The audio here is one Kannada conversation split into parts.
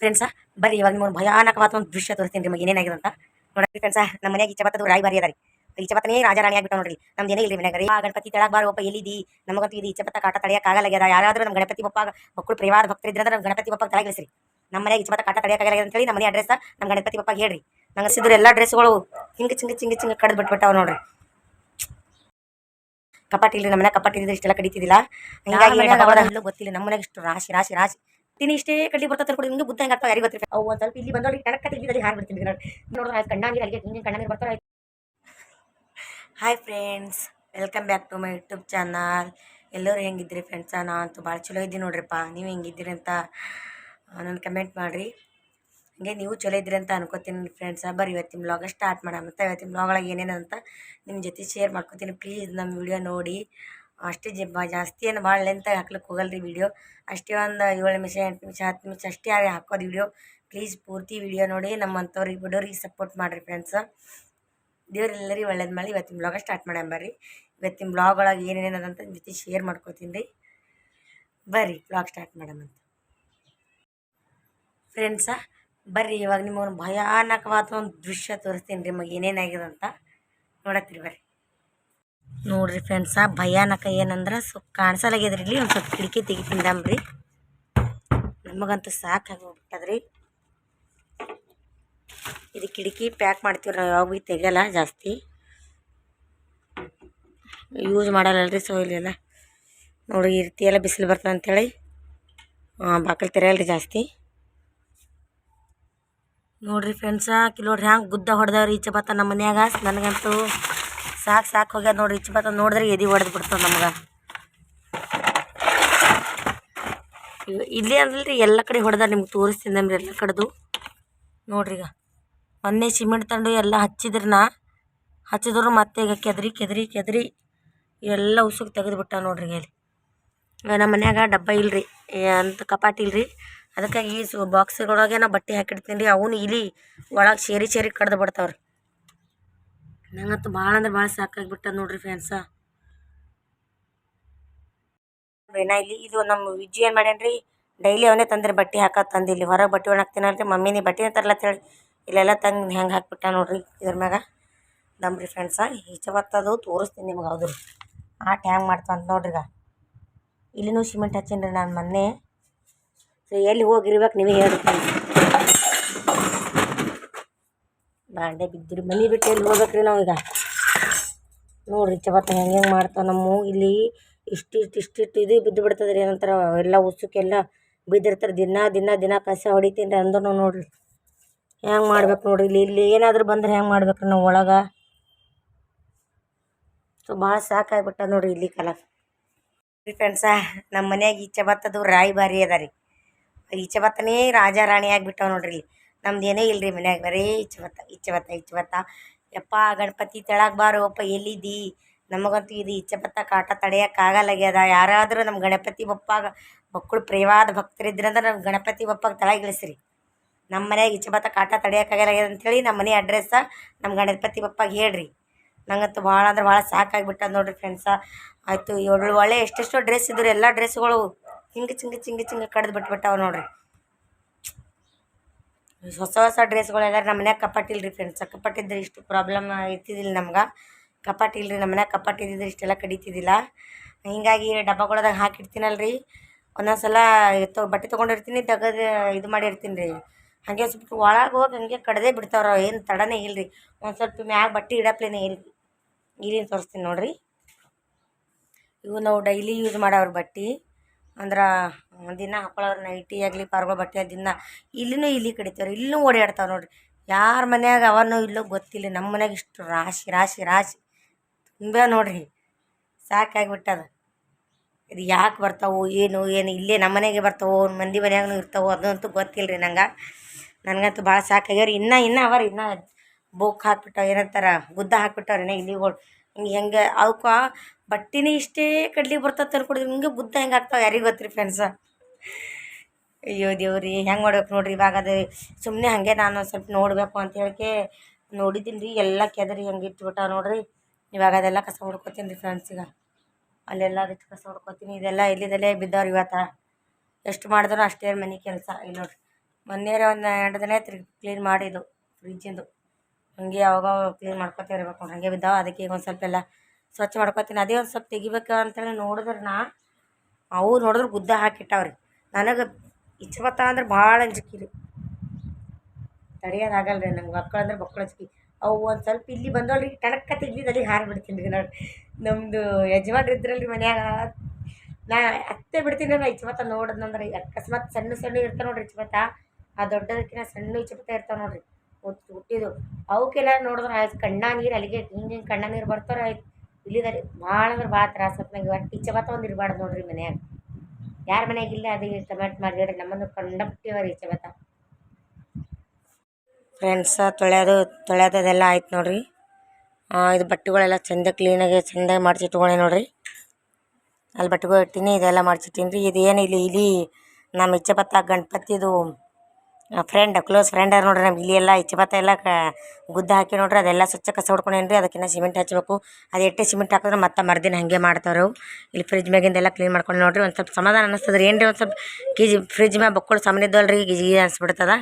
ಫ್ರೆಂಡ್ಸ ಬರ್ರಿ ಇವಾಗ ನಿಮ್ಗೆ ಭಯಾನಕವಾದ ಒಂದು ದೃಶ್ಯ ತೋರಿಸ್ತೀನಿ ನಿಮಗೆ ಏನೇನಾಗಿದೆ ಅಂತ. ನೋಡ್ರಿ ಫ್ರೆಂಡ್ಸ ನಮ್ಮ ಮನೆಯಾಗ ಈ ಚಪಾತದು ರಾಯಿ ಬಾರಿ ಅದ ರೀ ಈ ಚಪಾತನೇ ರಾಜ ರಾಣಿ ಆಗ್ಬಿಟ್ಟು ನೋಡ್ರಿ. ನಮ್ದು ಏನೇ ಇಲ್ರಿ ಮನ್ಯಾಗ ರೀ ಆ ಗಣಪತಿ ತೆಳಗ್ ಬಾರ ಒಪ್ಪ ಎಲ್ಲಿದಿ? ನಮಗಂತೂ ಇದು ಈ ಚಪಾತ ಕಾಟ ಆಗಲ್ಲ ಆಗಲಾಗ್ಯದ ಯಾರಾದರೂ ನಮ್ಮ ಗಣಪತಿ ಬಪ್ಪ ಮಕ್ಕಳು ಪ್ರಿಯವಾದ ಭಕ್ತರಿದ್ರೆ ಇದ್ರೆ ನಮ್ಮ ಗಣಪತಿ ಬಪ್ಪ ತಳಗಿಳಿಸ್ರಿ ನಮ್ಮ ಮನೆಯಾಗ ಈ ಚಪಾತ ಕಾಟ ತಡೆಯಕ್ಕಾಗಲ್ಲ ಅಂತ ಹೇಳಿ ನಮ್ಮ ಮನೆ ಅಡ್ರೆಸ್ ನಮ್ಮ ಗಣಪತಿ ಬಪ್ಪ ಹೇಳ್ರಿ. ನಂಗೆ ಸಿದ್ರು ಎಲ್ಲ ಡ್ರೆಸ್ಗಳು ಹಿಂಗೆ ಚಿಂಗ ಚಿಂಗ ಚಿಂಗ ಕಡ್ದು ಬಿಟ್ಬಿಟ್ಟಾವ ನೋಡ್ರಿ. ಕಪಾಟಿಲ್ರಿ ನಮ್ಮ ಮನೆ ಕಪಾಟಿ ಇದ್ರೆ ಇಷ್ಟೆಲ್ಲ ಕಡಿತಿದ್ದಿಲ್ಲ. ಹಿಂಗಾಗಿ ಗೊತ್ತಿಲ್ಲ. ನಮ್ಮ ಮನೆಗೆ ಇಷ್ಟು ರಾಶಿ ರಾಶಿ ರಾಶಿ. ತಿನಿ ಇಷ್ಟೇ, ಕಡ್ಲಿ ಬರ್ತಾ ಕೊಡಿ ನಿಮಗೆ ಬುದ್ಧ ಹೆಂಗೆ ಯಾರಿಗೆ ಗೊತ್ತಿಲ್ಲ ಅವು ಒಂದು ಸ್ವಲ್ಪ ಇಲ್ಲಿ ಬಂದವಳಿಗೆ ಕಣಕ್ಕ ಇಲ್ಲಿ ಹಾರು ಬಿಡ್ತೀನಿ ನೋಡಿ ನೋಡಿದ್ರೆ ಆಯ್ತು ಕಣ್ಣಾಗಿ ಅಲ್ಲಿಗೆ ಹಿಂಗೆ ಕಣ್ಣಾಗಿರ ಬರ್ತಾರೆ ಆಯ್ತು. Hi friends welcome back to my YouTube channel ಎಲ್ಲರೂ ಹೆಂಗಿದ್ರಿ ಫ್ರೆಂಡ್ಸ ನಾನು ಅಂತೂ ಭಾಳ ಚಲೋ ಇದ್ದೀನಿ ನೋಡ್ರಿಪ್ಪ. ನೀವು ಹೆಂಗಿದ್ದೀರಿ ಅಂತ ನನ್ನ ಕಮೆಂಟ್ ಮಾಡಿರಿ. ಹಂಗೆ ನೀವು ಚಲೋ ಇದ್ರಿ ಅಂತ ಅನ್ಕೋತೀನಿ ಫ್ರೆಂಡ್ಸ ಬರ್ರಿ ಇವತ್ತಿನ ಬ್ಲಾಗ ಸ್ಟಾರ್ಟ್ ಮಾಡೋಣ. ಇವತ್ತಿನ ಬ್ಲಾಗ್ ಒಳಗೆ ಏನೇನು ಅಂತ ನಿಮ್ಮ ಜೊತೆ ಶೇರ್ ಮಾಡ್ಕೋತೀನಿ. ಪ್ಲೀಸ್ ನಮ್ಮ ವಿಡಿಯೋ ನೋಡಿ. ಅಷ್ಟೇ ಜ ಜಾಸ್ತಿ ಏನು ಭಾಳ ಲೆಂತ್ ಹಾಕ್ಲಿಕ್ಕೆ ರೀ ವಿಡಿಯೋ ಅಷ್ಟೇ ಒಂದು ಏಳು ನಿಮಿಷ, ಎಂಟು ನಿಮಿಷ, ಹತ್ತು ನಿಮಿಷ ಅಷ್ಟೇ ಹಾಕೋದು ವಿಡಿಯೋ ಪ್ಲೀಸ್ ಪೂರ್ತಿ ವಿಡಿಯೋ ನೋಡಿ, ನಮ್ಮಂಥವ್ರಿಗೆ ಬಿಡೋರಿಗೆ ಸಪೋರ್ಟ್ ಮಾಡಿರಿ ಫ್ರೆಂಡ್ಸ್ ದೇವ್ರೆಲ್ಲರಿಗೆ ಒಳ್ಳೇದು ಮಾಡಿ ಇವತ್ತಿನ ಬ್ಲಾಗ ಸ್ಟಾರ್ಟ್ ಮಾಡೋಣ ಬರ್ರಿ. ಇವತ್ತಿನ ಬ್ಲಾಗ್ ಒಳಗೆ ಏನೇನು ಅದಂತ ಜೊತೆ ಶೇರ್ ಮಾಡ್ಕೋತೀನಿ ರೀ. ಬರ್ರಿ ಬ್ಲಾಗ್ ಸ್ಟಾರ್ಟ್ ಮಾಡೋಣ ಅಂತ. ಫ್ರೆಂಡ್ಸ ಬರ್ರಿ, ಇವಾಗ ನಿಮಗೆ ಭಯಾನಕವಾದ ಒಂದು ದೃಶ್ಯ ತೋರಿಸ್ತೀನಿ ರೀ. ನಿಮಗೆ ಏನೇನಾಗಿದೆ ಅಂತ ನೋಡತ್ತೀರಿ ಬರ್ರಿ. ನೋಡ್ರಿ ಫ್ರೆಂಡ್ಸ ಭಯಾನಕ ಏನಂದ್ರೆ ಸ್ವಲ್ಪ ಕಾಣಿಸಲಾಗ್ಯದ್ರಿ ಇಲ್ಲಿ, ಒಂದು ಸ್ವಲ್ಪ ಕಿಟಕಿ ತೆಗಿತಿಂದಮ್ರಿ ನಮಗಂತೂ ಸಾಕಾಗೋಗ್ಬಿಟ್ಟದ್ರಿ ಇದು ಕಿಟಕಿ ಪ್ಯಾಕ್ ಮಾಡ್ತೀವಿ ನಾವು ಯಾವಾಗ ಭೀ ಜಾಸ್ತಿ. ಯೂಸ್ ಮಾಡಲ್ಲಲ್ರಿ ಸೊ ಇಲ್ಲೆಲ್ಲ. ನೋಡಿ ಈ ರೀತಿ ಎಲ್ಲ ಬಿಸಿಲು ಬರ್ತದೆ ಅಂಥೇಳಿ ಬಾಕಲ್ ತೆರೆಯಲ್ರಿ ಜಾಸ್ತಿ. ನೋಡ್ರಿ ಫ್ರೆಂಡ್ಸ ಕಿಲೋಡ್ರಿ ಹ್ಯಾಂಗೆ ಗುದ್ದ ಹೊಡೆದವ್ರಿ ಈಚೆ ಬತ್ತ ನಮ್ಮ ಮನ್ಯಾಗ. ನನಗಂತೂ ಸಾಕು ಸಾಕು ಹೋಗ್ಯದ ನೋಡ್ರಿ, ಈಚೆ ಬತ್ತ ನೋಡಿದ್ರೆ ಎದಿ ಹೊಡೆದು ಬಿಡ್ತದೆ ನಮ್ಗೆ. ಇಲ್ಲಿ ಅಲ್ರಿ ಎಲ್ಲ ಕಡೆ ಹೊಡೆದ ನಿಮ್ಗೆ ತೋರಿಸ್ತೀನಿ ನಮ್ರಿ ಎಲ್ಲ ಕಡೆದು. ನೋಡ್ರಿ ಈಗ. ಮೊನ್ನೆ ಸಿಮೆಂಟ್ ತಂಡು ಎಲ್ಲ ಹಚ್ಚಿದ್ರಿ ನಾ. ಹಚ್ಚಿದ್ರು ಮತ್ತೆ ಈಗ ಕೆದ್ರಿ ಕೆದ್ರಿ ಕೆದ್ರಿ. ಎಲ್ಲ ಉಸುಕ್ ತೆಗೆದು ಬಿಟ್ಟ ನೋಡ್ರಿ ಇಲ್ಲಿ. ಈಗ ನಮ್ಮ ಮನ್ಯಾಗ ಡಬ್ಬ ಇಲ್ರಿ ಅಂತ ಕಪಾಟಿ ಇಲ್ರಿ. ಅದಕ್ಕಾಗಿ ಈ ಸು ಬಾಕ್ಸ್ಗಳೊಳಗೆ ನಾ ಬಟ್ಟೆ ಹಾಕಿಡ್ತೀನಿ ರೀ. ಅವನು ಇಲಿ ಒಳಗೆ ಸೇರಿ ಸೇರಿ ಕಡ್ದು ಬಿಡ್ತಾವ್ರಿ. ನಂಗಂತೂ ಭಾಳ ಅಂದ್ರೆ ಭಾಳ ಸಾಕಾಗಿಬಿಟ್ಟದ ನೋಡ್ರಿ ನಾ ಇಲ್ಲಿ ಇದು ನಮ್ಮ ವಿಜ್ಜಿ ಏನು ಮಾಡ್ಯಾನ್ರಿ? ಡೈಲಿ ಅವನೇ ತಂದ್ರೆ ಬಟ್ಟೆ ಹಾಕೋದು ಇಲ್ಲಿ. ಹೊರಗೆ ಬಟ್ಟೆ ಒಣಗ್ತೀನಲ್ರಿ ಮಮ್ಮಿ ನೀ ಬಟ್ಟೆನೇ ತರ್ಲತ್ತ ಹೇಳಿ. ಇಲ್ಲೆಲ್ಲ ತಂಗ್ ಹೆಂಗೆ ಹಾಕ್ಬಿಟ್ಟ ನೋಡ್ರಿ ಇದ್ರ ಮ್ಯಾಗ. ದಮ್ರಿ ಫ್ರೆಂಡ್ಸ ಈಚವತ್ತದು ತೋರಿಸ್ತೀನಿ ನಿಮ್ಗೆ ಹೌದು ಆಟ ಹೆಂಗೆ ನೋಡ್ರಿ ಈಗ. ಇಲ್ಲಿನೂ ಸಿಮೆಂಟ್ ಹಚ್ಚೀನಿ ನಾನು ಮೊನ್ನೆ. ಸೊ ಎಲ್ಲಿ ಹೋಗಿರ್ಬೇಕು ನೀವೇ ಹೇಳ್ರಿ ಬಾಂಡೆ ಬಿದ್ದಿರಿ. ಮನೆ ಬಿಟ್ಟು ಎಲ್ಲಿ ಹೋಗ್ಬೇಕ್ರಿ ನಾವು ಈಗ? ನೋಡ್ರಿ ಚಪಾತಿ ಹೆಂಗೆ ಹೆಂಗೆ ಮಾಡ್ತಾವೆ ನಮ್ಮ ಇಲ್ಲಿ ಇಷ್ಟಿಷ್ಟು ಇಷ್ಟಿಷ್ಟು ಇದು ಬಿದ್ದು ಬಿಡ್ತದೆ ರೀ ಏನಂತಾರೆ ಎಲ್ಲ ಉಸುಕೆಲ್ಲ ಬಿದ್ದಿರ್ತಾರೆ. ದಿನ ದಿನ ದಿನ ಕಸ ಹೊಡಿತೀನಿ ರೀ ಅಂದ್ರೂ ನೋಡ್ರಿ. ಹೆಂಗೆ ಮಾಡ್ಬೇಕು ನೋಡಿರಿ. ಇಲ್ಲಿ ಇಲ್ಲಿ ಏನಾದರೂ ಬಂದ್ರೆ ಹೆಂಗೆ ಮಾಡ್ಬೇಕ್ರಿ ನಾವು ಒಳಗೆ? ಸೊ ಭಾಳ ಸಾಕಾಗ್ಬಿಟ್ಟ ನೋಡ್ರಿ ಇಲ್ಲಿ ಕಲ. ಫ್ರೆಂಡ್ಸ ನಮ್ಮ ಮನ್ಯಾಗ ಈ ಬತ್ತದು ರಾಯಿ ಬಾರಿ ಅದ ರೀ. ಈ ಬತ್ತನೇ ರಾಜ ರಾಣಿ ಆಗಿಬಿಟ್ಟವ ನೋಡ್ರಿ ನಮ್ದು ಏನೇ ಇಲ್ರಿ ಮನ್ಯಾಗ, ಬರೀ ಇಚ್ಛವತ್ತ ಇಚ್ಛವತ್ತ ಇಚ್ಛವತ್ತ ಯಪ್ಪ, ಗಣಪತಿ ತೆಳಗ್ ಬಾರೋಪ್ಪ, ಎಲ್ಲಿದ್ದಿ? ನಮಗಂತೂ ಇದು ಈಚೆ ಬತ್ತ ಕಾಟ ತಡೆಯೋಕ್ಕಾಗಲ್ಲಾಗ್ಯದ ಯಾರಾದರೂ ನಮ್ಮ ಗಣಪತಿ ಬಪ್ಪಾಗ, ಮಕ್ಕಳು ಪ್ರೇವಾದ ಭಕ್ತರಿದ್ರಂದ್ರೆ ನಮ್ಮ ಗಣಪತಿ ಬಪ್ಪಾಗ ತಳಗಿಳಿಸ್ರಿ ನಮ್ಮ ಮನೆಯಾಗ ಈಚೆ ಬತ್ತ ಕಾಟ ತಡೆಯೋಕ್ಕಾಗಲ್ಲಾಗ್ಯದ ಅಂಥೇಳಿ ನಮ್ಮ ಮನೆ ಅಡ್ರೆಸ್ಸ ನಮ್ಮ ಗಣಪತಿ ಬಪ್ಪಾಗ ಹೇಳ್ರಿ. ನಂಗಂತೂ ಭಾಳ ಅಂದ್ರೆ ಭಾಳ ಸಾಕಾಗಿಬಿಟ್ಟದ ನೋಡ್ರಿ ಫ್ರೆಂಡ್ಸ ಆಯಿತು ಏಳು ಒಳ್ಳೆ ಎಷ್ಟೆಷ್ಟೋ ಡ್ರೆಸ್ ಇದ್ರು, ಎಲ್ಲ ಡ್ರೆಸ್ಗಳು ಹಿಂಗೆ ಚಿಂಗ ಚಿಂಗ ಚಿಂಗ ಕಡ್ದು ಬಿಟ್ಬಿಟ್ಟಾವ ನೋಡ್ರಿ. ಹೊಸ ಹೊಸ ಡ್ರೆಸ್ಗಳೆಲ್ಲ ನಮ್ಮ ಮನ್ಯಾಗ ಕಪಾಟ್ ಇಲ್ರಿ ಫ್ರೆಂಡ್ಸ್ ಕಪಾಟ್ ಇದ್ರೆ ಇಷ್ಟು ಪ್ರಾಬ್ಲಮ್ ಇರ್ತಿದ್ದಿಲ್ಲ ನಮ್ಗೆ. ಕಪಾಟ್ ಇಲ್ರಿ ನಮ್ಮ ಮನ್ಯಾಗ ಕಪಾಟ್ ಇದ್ದಿದ್ರೆ ಇಷ್ಟೆಲ್ಲ ಕಡಿತಿದ್ದಿಲ್ಲ ಹೀಗಾಗಿ ಡಬ್ಬಗಳದಾಗ ಹಾಕಿರ್ತೀನಲ್ಲ ಒಂದೊಂದು ಸಲ ತೊ, ಬಟ್ಟೆ ತೊಗೊಂಡಿರ್ತೀನಿ, ತೆಗೆದು ಇದು ಮಾಡಿರ್ತೀನಿ ರೀ ಹಾಗೆ ಸ್ವಲ್ಪ ಒಳಗೆ ಹೋಗಿ ಹಂಗೆ ಕಡ್ದೇ ಬಿಡ್ತಾವ್ರ, ಏನು ತಡನೇ ಇಲ್ರಿ. ಒಂದು ಸ್ವಲ್ಪ ಮ್ಯಾಗ ಬಟ್ಟೆ ಇಡಪ್ಲೇನೇ ಇಲ್ರಿ ಇಲ್ಲಿನ ತೋರಿಸ್ತೀನಿ ನೋಡಿರಿ. ಇವು ನಾವು ಡೈಲಿ ಯೂಸ್ ಮಾಡೋರು ಬಟ್ಟೆ. ಅಂದ್ರೆ, ದಿನ ಹಾಕೊಳ್ಳೋರು ನೈಟಿ ಆಗಲಿ, ಪಾರ್ಗಳು ಬಟ್ಟೆ ದಿನ ಇಲ್ಲಿನೂ ಇಲ್ಲಿ ಕಡಿತಾವ್ರಿ ಇಲ್ಲೂ ಓಡಾಡ್ತಾವೆ ನೋಡಿರಿ. ಯಾರ ಮನ್ಯಾಗ ಅವನೋ ಇಲ್ಲೋ ಗೊತ್ತಿಲ್ಲ ನಮ್ಮ ಮನ್ಯಾಗ ಇಷ್ಟು ರಾಶಿ ರಾಶಿ ರಾಶಿ. ತುಂಬ ನೋಡಿರಿ, ಸಾಕಾಗಿಬಿಟ್ಟದ. ಇದು ಯಾಕೆ ಬರ್ತಾವೋ, ಏನು ಏನು, ಇಲ್ಲೇ ನಮ್ಮ ಮನೆಗೆ ಬರ್ತಾವೋ ಮಂದಿ ಮನ್ಯಾಗೂ ಇರ್ತಾವೋ ಅದಂತೂ ಗೊತ್ತಿಲ್ಲ ರೀ ನಂಗೆ. ನನಗಂತೂ ಭಾಳ ಸಾಕಾಗ್ಯಾವ್ರಿ. ಇನ್ನೂ ಇನ್ನೂ ಅವ ರೀ ಇನ್ನೂ ಬೋಕ್ ಹಾಕ್ಬಿಟ್ಟಾವ, ಏನಂತಾರೆ, ಗುದ್ದ ಹಾಕ್ಬಿಟ್ಟವ್ರಿ ಇನ್ನೂ ಇಲಿಗಳು ಹಿಂಗೆ ಅವಕ್ಕೆ ಬಟ್ಟೆನೇ ಇಷ್ಟೇ ಕಡ್ಲಿಗೆ ಬರ್ತದೆ ತರ್ಕೊಡಿದ್ರು ಹಿಂಗೆ ಬುದ್ಧ ಹೆಂಗೆ ಆಗ್ತಾವೆ ಯಾರಿಗೆ ಗೊತ್ತ್ರಿ ಫ್ರೆಂಡ್ಸ ಅಯ್ಯೋ ದೇವ್ರಿ ಹೆಂಗೆ ಮಾಡ್ಬೇಕು ನೋಡ್ರಿ ಇವಾಗ ಅದು ಸುಮ್ಮನೆ ಹಾಗೆ ನಾನು ಸ್ವಲ್ಪ ನೋಡಬೇಕು ಅಂತ ಹೇಳಿಕೆ ನೋಡಿದ್ದೀನಿ ರೀ ಎಲ್ಲ ಕೆದರಿ ಹಂಗೆ ಇಟ್ಬಿಟ್ಟ ನೋಡ್ರಿ. ಇವಾಗ ಅದೆಲ್ಲ ಕಸ ಹೊಡ್ಕೊತೀನಿ ರೀ ಫ್ರೆಂಡ್ಸ್ ಈಗ. ಅಲ್ಲೆಲ್ಲ ಅದಕ್ಕೆ ಕಸ ಹೊಡ್ಕೊತೀನಿ. ಇದೆಲ್ಲ ಇಲ್ಲಿದಲ್ಲೇ ಬಿದ್ದವ್ರು ಇವತ್ತು. ಎಷ್ಟು ಮಾಡಿದ್ರು ಅಷ್ಟೇ ಮನೆ ಕೆಲಸ. ಇಲ್ಲಿ ನೋಡ್ರಿ ಮೊನ್ನೆ ಒಂದು ಎರಡು ದಿನ ರೀ ಕ್ಲೀನ್ ಮಾಡಿದ್ದು ಫ್ರಿಜ್ಜಿಂದು ಹಂಗೆ ಯಾವಾಗ ಕ್ಲೀನ್ ಮಾಡ್ಕೊತ ಇರ್ಬೇಕು ನೋಡಿ. ಹಂಗೆ ಬಿದ್ದಾವೆ. ಅದಕ್ಕೆ ಈಗ ಒಂದು ಸ್ವಲ್ಪ ಎಲ್ಲ ಸ್ವಚ್ಛ ಮಾಡ್ಕೊತೀನಿ. ಅದೇ ಒಂದು ಸ್ವಲ್ಪ ತೆಗಿಬೇಕು ಅಂತೇಳಿ ನೋಡಿದ್ರೆ ನಾ ಅವು ನೋಡಿದ್ರೆ ಗುದ್ದ ಹಾಕಿಟ್ಟಾವ್ರಿ. ನನಗೆ ಇಚ್ಛೆ ಬತ್ತ ಅಂದ್ರೆ ಭಾಳ ಅಂಜಿಕೆ ರೀ. ತಡೆಯೋದಾಗಲ್ಲ ರೀ ನಂಗೆ ಮಕ್ಕಳು ಅಂದ್ರೆ ಮಕ್ಕಳು ಅಂಜಿಕೆ. ಅವು ಒಂದು ಸ್ವಲ್ಪ ಇಲ್ಲಿ ಬಂದವಲ್ರಿ ಟಣಕ್ಕ ತೆಗ್ದಿದ್ದು ಅಲ್ಲಿಗೆ ಹಾರಿ ಬಿಡ್ತೀನಿ ರೀ ನೋಡಿ ನಮ್ಮದು ಯಜಮಾನ್ರು ಇದ್ರಲ್ಲಿ ಮನ್ಯಾಗ. ನಾ ಅತ್ತೆ ಬಿಡ್ತೀನಿ ನಾ ಇಚ್ಛೆ ನೋಡಿದ್ನಂದ್ರೆ ಅಕಸ್ಮಾತ್ ಸಣ್ಣ ಸಣ್ಣ ಇರ್ತಾವೆ ನೋಡ್ರಿ ಇಚ್ಛೆ ಆ ದೊಡ್ಡದಕ್ಕಿಂತ ಸಣ್ಣ ಇಚ್ಛೆ ಇರ್ತಾವೆ ನೋಡ್ರಿ. ಹುಟ್ಟು ಹುಟ್ಟಿದ್ದು ಅವಕ್ಕೆಲ್ಲ ನೋಡಿದ್ರೆ ಆಯ್ತು, ಕಣ್ಣ ನೀರು ಅಲ್ಲಿಗೆ, ಹಿಂಗೆ ಹಿಂಗೆ ಕಣ್ಣ ನೀರು ಬರ್ತಾರೆ ಆಯ್ತು. ಇಲ್ಲಿದಾರೆ ಭಾಳ ಅಂದ್ರೆ ಭಾಳ ತ್ರಾಸ ನಂಗೆ ಇಚ್ಛೆ ಬತ್ತ ಒಂದು ಇರಬಾರ್ದು ನೋಡ್ರಿ ಮನ್ಯಾಗ. ಯಾರ ಮನೆಯಾಗ ಇಲ್ಲ ಅದು ಕಮೆಂಟ್ ಮಾಡಿದ್ರೆ ನಮ್ಮನ್ನು ಕಂಡಪಟ್ಟಿವರಿ ಈಚೆ ಬತ್ತ. ಫ್ರೆಂಡ್ಸ ತೊಳೆಯೋದು ಅದೆಲ್ಲ ಆಯ್ತು ನೋಡ್ರಿ. ಇದು ಬಟ್ಟೆಗಳೆಲ್ಲ ಚಂದ ಕ್ಲೀನಾಗಿ ಚಂದಾಗಿ ಮಾಡಿಸಿಟ್ಕೊಂಡೆ ನೋಡ್ರಿ. ಅಲ್ಲಿ ಬಟ್ಟೆಗಳು ಇಟ್ಟೀನಿ, ಇದೆಲ್ಲ ಮಾಡಿಸಿಟ್ಟೀನಿ ರೀ ಇದು ಏನು ಇಲ್ಲಿ ಇಲ್ಲಿ ನಮ್ಮ ಇಚ್ಛೆ ಬತ್ತ ಗಣಪತಿದು ಫ್ರೆಂಡ್ ಕ್ಲೋಸ್ ಫ್ರೆಂಡ್ ಅವ್ರು ನೋಡ್ರಿ ನಮ್ಗೆ ಇಲ್ಲಿ ಎಲ್ಲ ಬತ್ತ ಎಲ್ಲ ಕ ಗುದ್ದ ಹಾಕಿ ನೋಡ್ರಿ ಅದೆಲ್ಲ ಸ್ವಚ್ಛ ಕಸ ಹೊಡ್ಕೊಂಡೇನಿ ರೀ ಅದಕ್ಕಿಂತ ಸಿಮೆಂಟ್ ಹಚ್ಚಬೇಕು ಅದು ಎಟ್ಟೆ ಸಿಮೆಂಟ್ ಹಾಕಿದ್ರೆ ಮತ್ತೆ ಮರ್ದಿನ ಹಂಗೆ ಮಾಡ್ತಾರೆ ಇಲ್ಲಿ ಫ್ರಿಜ್ ಮ್ಯಾಗಿಂದೆಲ್ಲ ಕ್ಲೀನ್ ಮಾಡ್ಕೊಂಡು ನೋಡ್ರಿ ಒಂದು ಸ್ವಲ್ಪ ಸಮಾಧಾನ ಅನ್ನಿಸ್ತದೆ ರೀ ಏನು ರೀ ಒಂದು ಸ್ವಲ್ಪ ಗಿಜಿ ಫ್ರಿಜ್ ಮ್ಯಾಗ ಬಕ್ಕಳು ರೀ ಗಿಜಿ ಅನ್ಸ್ಬಿಡ್ತದ.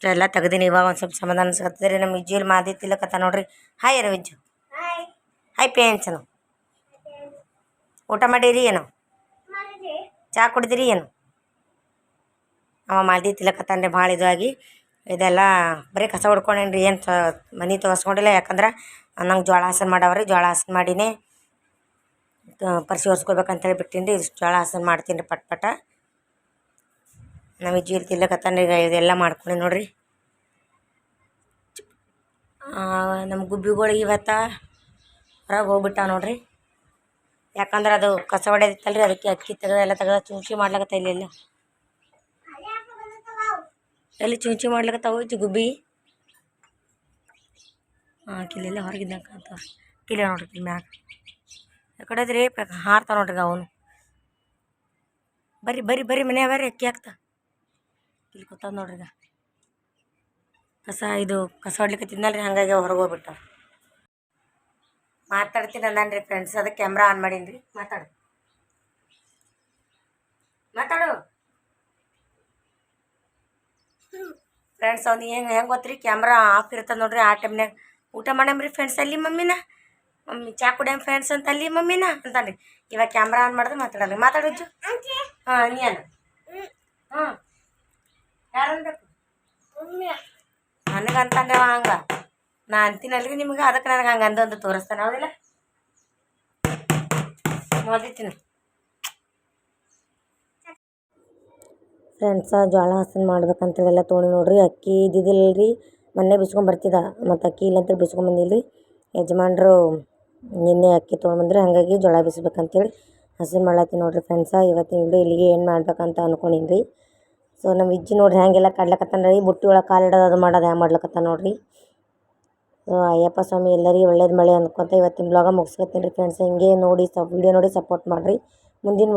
ಎಲ್ಲ ತೆಗ್ದೀನಿ ಇವಾಗ ಒಂದು ಸ್ವಲ್ಪ ಸಮಾಧಾನ ಅನ್ಸ್ಕತ್ತದ ರೀ ನಮ್ಮ ವಿಜ್ಜುಲ್ ಮಾದಿ ತಿಲಕತ್ತ ನೋಡ್ರಿ. ಹಾಯ್ ರೀ ವಿಜ್ಜು ಹಾಯ್ ಪೇನ್ಸನು ಊಟ ಮಾಡಿರಿ ಏನು? ಚಹಾ ಕುಡಿದಿರಿ ಏನು? ಅವ ಮಾಲ್ದಿ ತಿಲಕತ್ತಾನ್ರಿ ಭಾಳ ಇದಾಗಿ. ಇದೆಲ್ಲ ಬರೀ ಕಸ ಹೊಡ್ಕೊಂಡೇನಿ ರೀ ಏನು ಮನೆ ತೋರಿಸ್ಕೊಂಡಿಲ್ಲ. ಯಾಕಂದ್ರೆ ನಂಗೆ ಜೋಳ ಹಾಸನ ಮಾಡವ್ರಿ ಜೋಳ ಹಾಸನ ಮಾಡಿನೇ ಪರ್ಸಿ ಒರೆಸ್ಕೊಬೇಕಂತೇಳಿ ಬಿಟ್ಟೀನಿ ರೀ ಜೋಳ ಹಾಸನ ಮಾಡ್ತೀನಿ ರೀ ಪಟ್. ಪಟ ನಮ್ಮ ಜೀರ್ ತಿಲ್ಲಕತ್ತಾನ ಈಗ ಇದೆಲ್ಲ ಮಾಡ್ಕೊಂಡೆ ನೋಡ್ರಿ. ನಮ್ಮ ಗುಬ್ಬಿಗಳಿಗೆ ಇವತ್ತ ಹೊರಗೆ ಹೋಗ್ಬಿಟ್ಟ ನೋಡ್ರಿ. ಯಾಕಂದ್ರೆ ಅದು ಕಸ ಹೊಡೆದಿತ್ತಲ್ರಿ ಅದಕ್ಕೆ ಅಕ್ಕಿ ತೆಗೆದು, ಎಲ್ಲ ತೆಗೆದು ಚುಂಚಿ ಮಾಡ್ಲಕತ್ತ ಇಲ್ಲಿ ಎಲ್ಲ ಚುಂಚಿ ಮಾಡ್ಲಕತ್ತಾವ ಇಜ್ಜಿ ಗುಬ್ಬಿ? ಹಾಂ ಕಿಲ್ಲೆಲ್ಲ ಹೊರಗಿದ್ದಂಗೆ ಕಾಣ್ತಾವ ಕಿಲೆ ನೋಡ್ರಿ ಕಿಲ್ ಮ್ಯಾಗ. ಯಾಕಡೆದ್ರಿ ಹಾರ್ತಾವ ನೋಡ್ರಿ ಅವನು. ಬರ್ರಿ ಬರ್ರಿ ಬರ್ರಿ ಮನ್ಯಾಗ ಬರ್ರಿ, ಅಕ್ಕಿ ಹಾಕ್ತಾ. ಇಲ್ಲಿ ಕೂತಾವ ನೋಡ್ರಿ ಈಗ ಕಸ ಇದು, ಕಸ ಹೊಡ್ಲಿಕ್ಕೆ ತಿನ್ನಲ್ರಿ, ಹಾಗಾಗಿ ಹೊರಗೆ ಹೋಗ್ಬಿಟ್ಟ ಮಾತಾಡ್ತೀನಿ ರೀ ಫ್ರೆಂಡ್ಸ್ ಅದಕ್ಕೆ ಕ್ಯಾಮ್ರಾ ಆನ್ ಮಾಡೀನಿ ರೀ ಮಾತಾಡು. ಮಾತಾಡು. ಫ್ರೆಂಡ್ಸ್ ಅವ್ನು ಹೆಂಗೆ ಹೆಂಗೆ ಗೊತ್ತ್ರಿ? ಕ್ಯಾಮ್ರಾ ಆಫ್ ಇರ್ತದೆ ನೋಡ್ರಿ ಆ ಟೈಮ್ನಾಗ ಊಟ ಮಾಡಮ್ರಿ ಫ್ರೆಂಡ್ಸ್ ಅಲ್ಲಿ ಮಮ್ಮಿನ? ಮಮ್ಮಿ ಚಾ ಕುಡಿಯಮ್ ಫ್ರೆಂಡ್ಸ್ ಅಂತ ಅಲ್ಲಿ ಮಮ್ಮಿನ? ಅಂತಾನ್ರಿ. ಇವಾಗ ಕ್ಯಾಮ್ರಾ ಆನ್ ಮಾಡಿದ್ರೆ ಮಾತಾಡಲ್ಲ ಮಾತಾಡೋದು ಹಾಂ ನೀ ಅನ್ನ ಹಾಂ. ಯಾರು ಅನ್ಬೇಕು ನನಗೆ ಅಂತಾನೆ ಅವ ಹಂಗೆ. ನಾ ಅಂತೀನಲ್ರಿ ನಿಮ್ಗೆ ಅದಕ್ಕೆ ನನಗೆ ಹಂಗೆ ಅಂದಂದು ತೋರಿಸ್ತಾನೆ. ಹೌದಿಲ್ಲ? ಓದಿತೀನಿ ಫ್ರೆಂಡ್ಸ ಜೋಳ ಹಸನ್ ಮಾಡ್ಬೇಕಂತೇಳೆಲ್ಲ ತೊಗೊಂಡು ನೋಡ್ರಿ. ಅಕ್ಕಿ ಇದ್ದಿದ್ದಿಲ್ಲ ರೀ ಮೊನ್ನೆ ಬಿಸ್ಕೊಂಡ್ ಬರ್ತಿದ್ದ ಮತ್ತು ಅಕ್ಕಿ ಇಲ್ಲಂತ ಬಿಸ್ಕೊಂಡ್ ಬಂದಿಲ್ಲ ರೀ ಯಜಮಾನ್ರು ನಿನ್ನೆ ಅಕ್ಕಿ ತೊಗೊಂಡ್ಬಂದ್ರೆ ಹಾಗಾಗಿ ಜೋಳ ಬಿಸ್ಬೇಕಂತೇಳಿ ಹಸನ್ ಮಾಡ್ಲತ್ತೀನಿ ನೋಡ್ರಿ ಫ್ರೆಂಡ್ಸ ಇವತ್ತಿನ ವಿಡಿಯೋ ಇಲ್ಲಿಗೆ ಏನು ಮಾಡ್ಬೇಕಂತ ಅನ್ಕೊಂಡೀನಿ ರೀ ಸೊ ನಮ್ಮ ಇಜ್ಜಿ ನೋಡ್ರಿ ಹ್ಯಾಂಗೆಲ್ಲ ಕಡ್ಲಕತ್ತಾನ ರೀ ಬುಟ್ಟಿ ಒಳಗೆ ಕಾಲು ಇಡೋದು ಅದು ಮಾಡೋದು ಹ್ಯಾಂಗೆ ಮಾಡ್ಲಕತ್ತ ನೋಡ್ರಿ. ಸೊ ಅಯ್ಯಪ್ಪ ಸ್ವಾಮಿ ಎಲ್ಲರಿಗೂ ಒಳ್ಳೇದು ಮಳೆ ಅನ್ಕೊಂತ ಇವತ್ತಿನ ಬ್ಲಾಗ ಮುಗಿಸ್ಕೊತೀನಿ ರೀ ಫ್ರೆಂಡ್ಸ್ ಹಿಂಗೆ ನೋಡಿ ಸ ವಿಡಿಯೋ ನೋಡಿ ಸಪೋರ್ಟ್ ಮಾಡಿರಿ. ಮುಂದಿನ